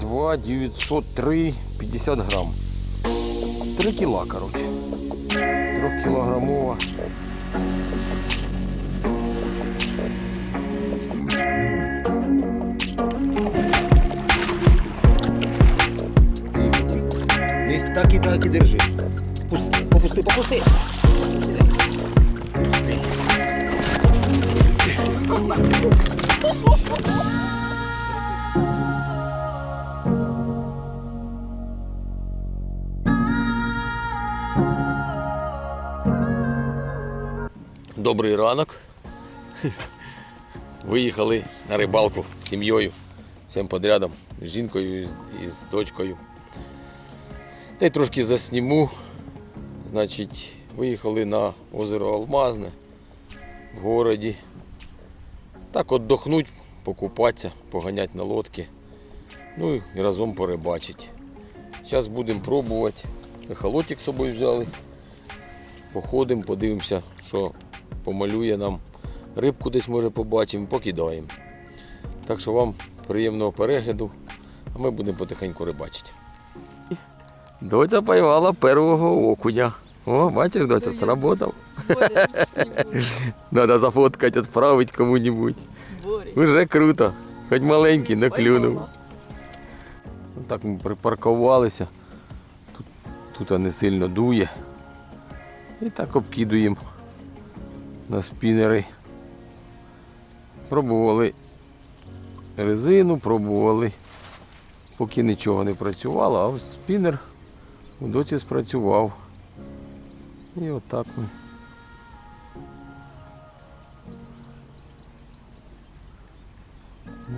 22 903 50 грам. 3 кіла, коротше. Трьохкілограмова. Десь так і так і держи. Пусти, попусти, попусти. Добрий ранок. Виїхали на рибалку з сім'єю. Всім подрядом, з жінкою і з- дочкою. Та й трошки засніму. Значить, виїхали на озеро Алмазне в городі. Так отдохнуть, покупатися, поганять на лодки. Ну і разом порибачить. Зараз будемо пробувати. Ехолотик з собою взяли. Походимо, подивимося, що помалює нам. Рибку десь може побачимо, покидаємо. Так що вам приємного перегляду, а ми будемо потихеньку рибачити. Доця поймала першого окуня. О, бачиш, доця, сработав. Надо зафоткати, відправити кому-нибудь. Уже круто. Хоч маленький, не клюнув. Так ми припаркувалися. Тут, тут не сильно дує. І так обкидуємо на спінери. Пробували резину, пробували, поки нічого не працювало, а ось спінер у доці спрацював. І отак ми.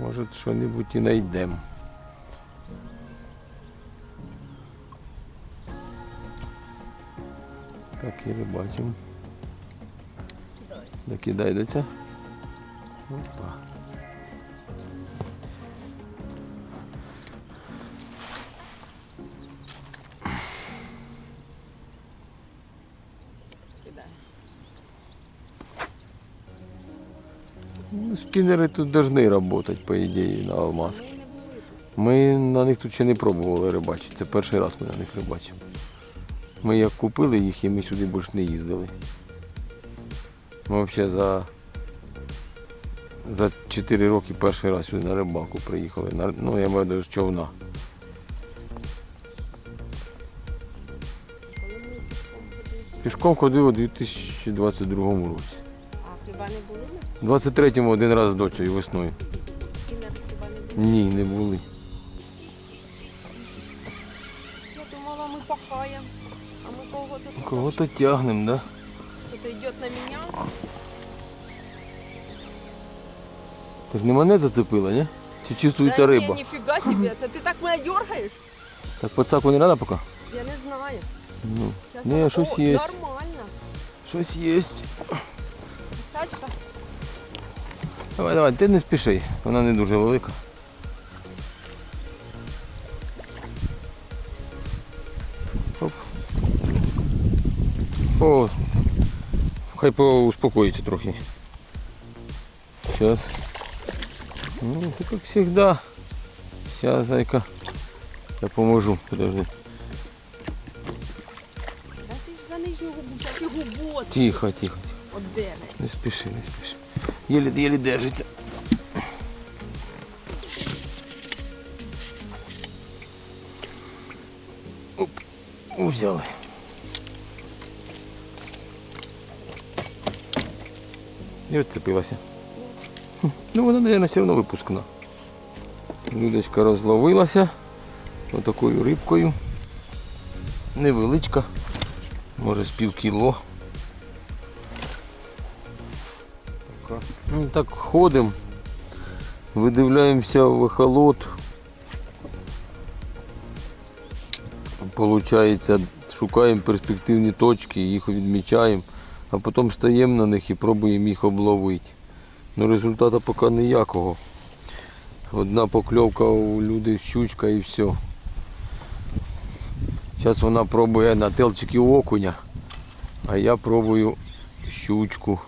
Може що-небудь і знайдемо. Так і рибачимо. Накидай до. Опа. Ну, спіннери тут повинні працювати, по ідеї, на алмазки. Ми на них тут ще не пробували рибачити. Це перший раз ми на них рибачимо. Ми як купили їх і ми сюди більше не їздили. Ми взагалі за, за 4 роки перший раз сюди на рибалку приїхали. На, ну, я маю до з човна. Пішком ходив у 2022 році. А хіба не були У 23-му один раз з дочею весною. Ні, не були. Я думала, ми пахаємо. А ми кого-то. Кого-то тягнем, да? Кто-то йде на мене. Так не мене зацепило, ні? Чи чувствується да риба? Ні, ніфіга собі, це ти так мене дергаєш? Так подсаку не треба поки? Я не знаю. Ну, Щас Ні, вона- щось О, є. Нормально. щось є. Сачка. Давай, давай, ти не спіши, вона не дуже велика. Оп. О, хай успокоїться трохи. Сейчас. Ну, це як завжди. Сейчас, зайка. Я поможу, подожди. Да ти ж за нижню губу, так і губу. Тихо, тихо. От де не? Не спіши, не спіши. Єлі, єлі держиться. Оп, взяли. І відцепилася. Ну вона, мабуть, все одно випускна. Людочка розловилася отакою рибкою. Невеличка, може з пів кіло. Ну, так ходимо, видивляємося в ехолот. Получається, шукаємо перспективні точки, їх відмічаємо, а потім стаємо на них і пробуємо їх обловити. Ну результату поки ніякого. Одна покльовка у люди щучка і все. Зараз вона пробує на телчики окуня, а я пробую щучку.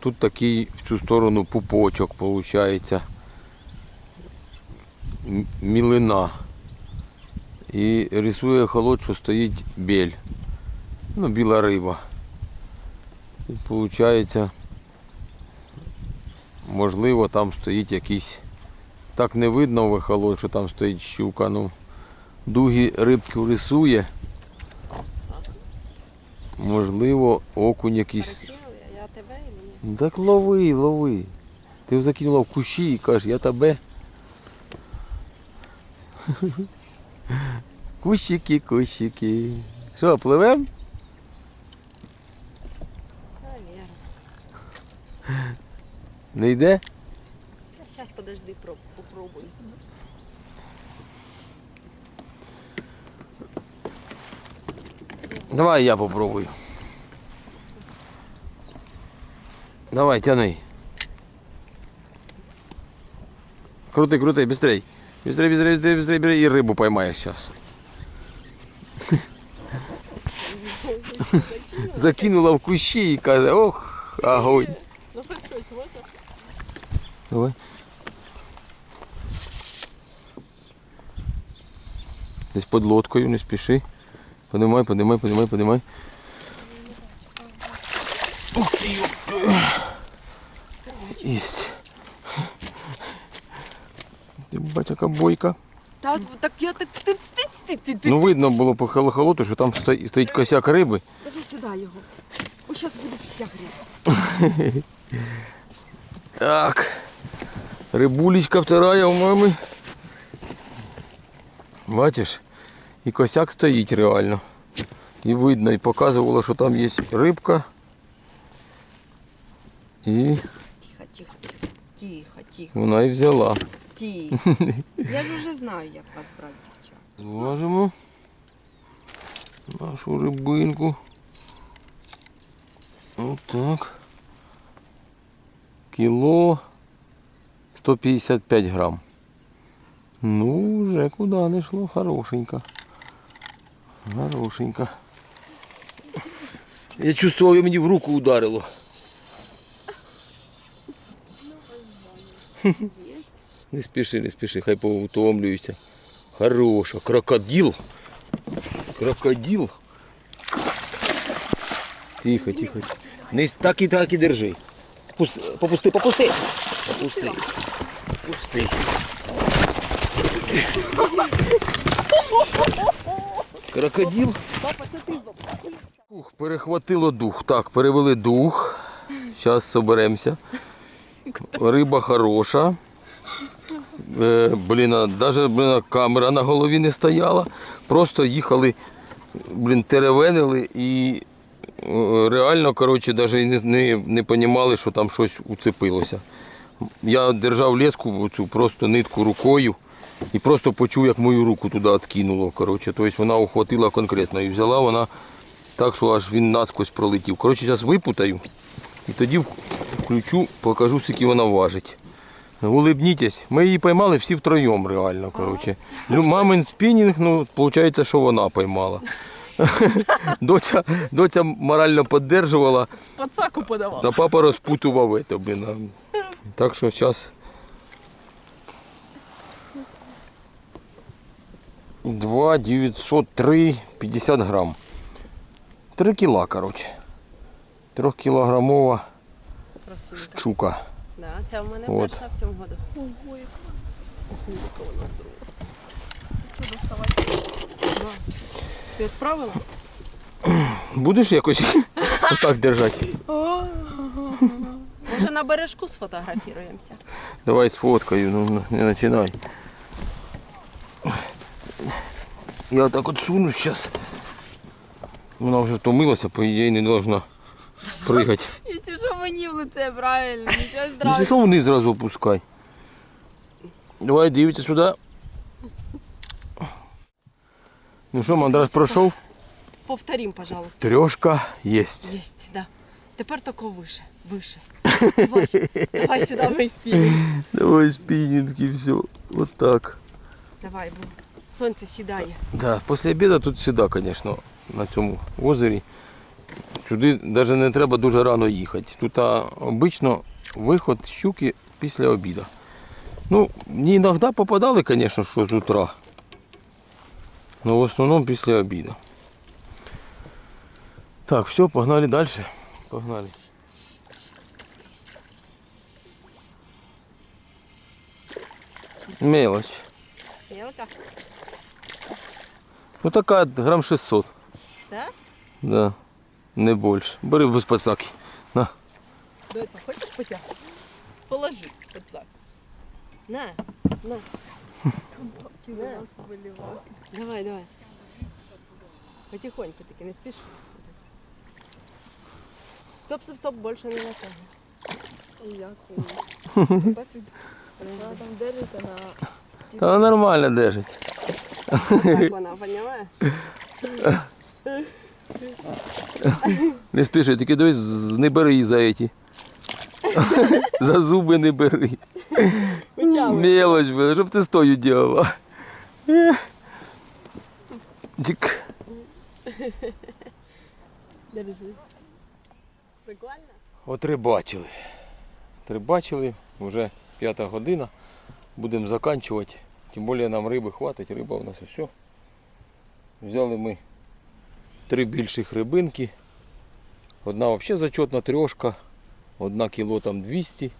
Тут такий в цю сторону пупочок виходить. Мілина. і рисує холод, що стоїть біль. Ну, біла риба. І виходить, можливо, там стоїть якийсь. Так не видно в що там стоїть щука. Ну, дуги рибку рисує. Можливо, окунь якийсь. Я тебе і мені. Ну, Так лови, лови. Ти закинула в кущі і кажеш, я тебе. Кущики, кущики. Що, пливем? Не йде? Та зараз подожди, про- попробуй. Давай я попробую. Давай, тяни. Крути, крути, быстрей. Быстрей, быстрей, быстрей, быстрей, быстрей. И рыбу поймаешь сейчас. Закинула в кущі і каже, ох, огонь. Давай. Десь під лодкою, не спіши. Подимай, подимай, подимай, подимай. Ух ти. Єсть. Бать, яка бойка. Та так я так. Ну видно було по холоту, що там стоїть, косяк риби. Давай сюди його. Ось зараз буду вся грязь. Так. Рибулечка вторая у мами. Бачиш? І косяк стоїть реально. І видно, і показувало, що там є рибка. І Тихо, тихо. Тихо, тихо, вона і взяла. тихо. Я ж уже знаю, як вас брати, дівчата. Зважимо нашу рибинку. Отак. Кіло 155 грам. Ну, вже куди не йшло, хорошенько. Хорошенько. Я чувствував, мені в руку ударило. Не спіши, не спіши, хай поутомлюються. Хороша, крокодил. Крокодил. Тихо, тихо. Не так і так і держи. Пус- Попусти, попусти. Попусти. Попусти. Крокодил. Ух, перехватило дух. Так, перевели дух. Зараз соберемося. Риба хороша. Е, блін, навіть блін, камера на голові не стояла. Просто їхали, блін, теревенили і реально, коротше, навіть не, не, не розуміли, що там щось уцепилося. Я держав леску, цю просто нитку рукою і просто почув, як мою руку туди відкинуло. Коротше. Тобто вона охватила конкретно і взяла вона так, що аж він насквозь пролетів. Коротше, зараз випутаю і тоді включу, покажу, скільки вона важить. Улибнітесь. Ми її поймали всі втроєм реально. Коротше. Ну, мамин спінінг, ну, виходить, що вона поймала. доця, доця морально підтримувала, Спацаку подавав. а папа розпутував это, блін. Так що зараз. Два 903 50 грам. 3 кіла, коротше. Трьохкілограмова Красунька. щука. Да, ця в мене От. перша в цьому году. Ого, яка Ого, яка вона здорова. Да. Ти відправила? Будеш якось отак держати? Може на бережку сфотографіруємося? Давай сфоткаю, ну не починай. Я так от суну зараз. Вона вже втомилася, по ідеї не должна пригати. Якщо що мені в лице, правильно, нічого Якщо страшного. що, вниз зразу опускай. Давай, дивіться сюди. Ну що, мандраж пройшов? Повторім, пожалуйста. Трьошка єсть. Єсть, да. Тепер тако вище, вище. Давай, давай сюди мій спінінг. Давай спінінг і все. Вот так. Давай, бо сонце сідає. Да, після обіду тут завжди, звісно, на цьому озері. Сюди навіть не треба дуже рано їхати. Тут а, обично виход щуки після обіду. Ну, не іноді попадали, звісно, що з утра. Ну, в основному після обіду. Так, все, погнали далі. Погнали. Мелочь. Мелка? Ну така грам 600. Да? Да. Не більше. Бери без пацаки. На. Доця, хочеш потяг? Положи пацак. На, на. Нас вболівав. Давай, давай. Потихоньку таки, не спіши. Стоп, стоп, стоп, більше не натягуй. Дякую. Вона там держиться на Та вона нормально держить. Так вона, понимаєш? Не спіши, тільки дивись, з- не бери її за эти. за зуби не бери. Мелочь, щоб ти стою делала. Чик. Держи. Прикольно? От рибачили. Рибачили, вже п'ята година. Будемо заканчувати. Тим більше нам риби хватить, риба у нас все. Взяли ми три більших рибинки. Одна взагалі зачетна трьошка, одна кіло там 200.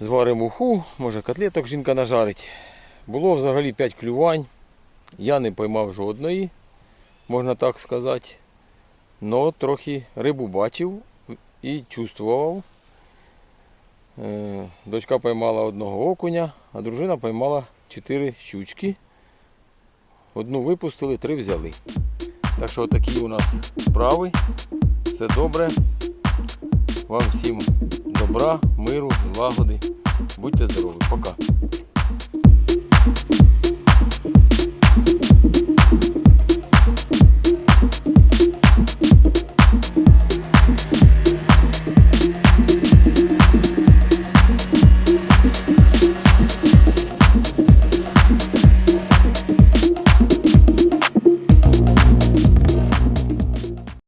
Зваримо уху, може котлеток жінка нажарить. Було взагалі 5 клювань. Я не поймав жодної, можна так сказати. Но трохи рибу бачив і чувствував. Е, Дочка поймала одного окуня, а дружина поймала чотири щучки. Одну випустили, три взяли. Так що такі у нас справи. Все добре. Вам всім добра, миру, злагоди. Будьте здорові. Пока.